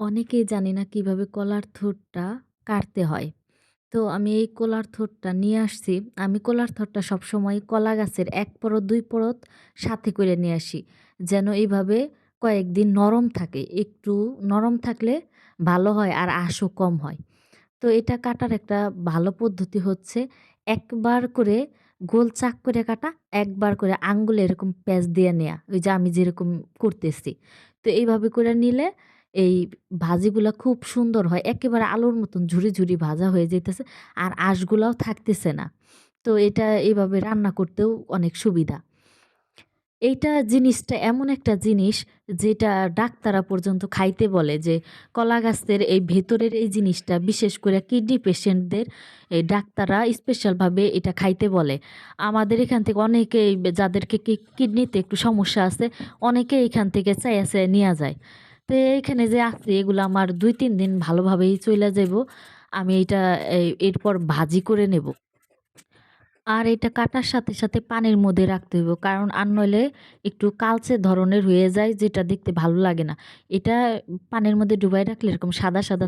অনেকেই জানি না কীভাবে কলার থোরটা কাটতে হয়। তো আমি এই কলার থোরটা নিয়ে আসছি। আমি কলার থোরটা সবসময় কলা গাছের এক পরত দুই পরত সাথে করে নিয়ে আসি। যেন এইভাবে কয়েকদিন নরম থাকে। একটু নরম থাকলে ভালো হয় আর আঁশও কম হয়। তো এটা কাটার একটা ভালো পদ্ধতি হচ্ছে একবার করে গোল চাক করে কাটা, একবার করে আঙ্গুলে এরকম প্যাঁচ দিয়ে নেয়া। ওই যে আমি যেরকম করতেছি। তো এইভাবে করে নিলে এই ভাজিগুলা খুব সুন্দর হয়। একেবারে আলুর মতন ঝুরি, ঝুরি ভাজা হয়ে যাইতেছে। আর আঁশগুলাও থাকতেছে না। তো এটা এইভাবে রান্না করতেও অনেক সুবিধা। এইটা জিনিসটা এমন একটা জিনিস যেটা ডাক্তাররা পর্যন্ত খাইতে বলে যে কলা গাছের এই ভেতরের এই জিনিসটা বিশেষ করে কিডনি পেশেন্টদের এই ডাক্তাররা স্পেশালভাবে এটা খাইতে বলে। আমাদের এখান থেকে অনেকেই যাদেরকে কিডনিতে একটু সমস্যা আছে অনেকে এখান থেকে চাইয়া, চাইয়া নিয়া যায়। তো এইখানে যে আছে এগুলো আমার ২-৩ দিন ভালোভাবেই চলে যাব আমি এটা এরপর ভাজি করে নেব। আর এটা কাটার সাথে, সাথে পানির মধ্যে রাখতে হইব। কারণ আর নইলে একটু কালচে ধরনের হয়ে যায় যেটা দেখতে ভালো লাগে না। এটা পানির মধ্যে ডুবাই রাখলে এরকম সাদা, সাদা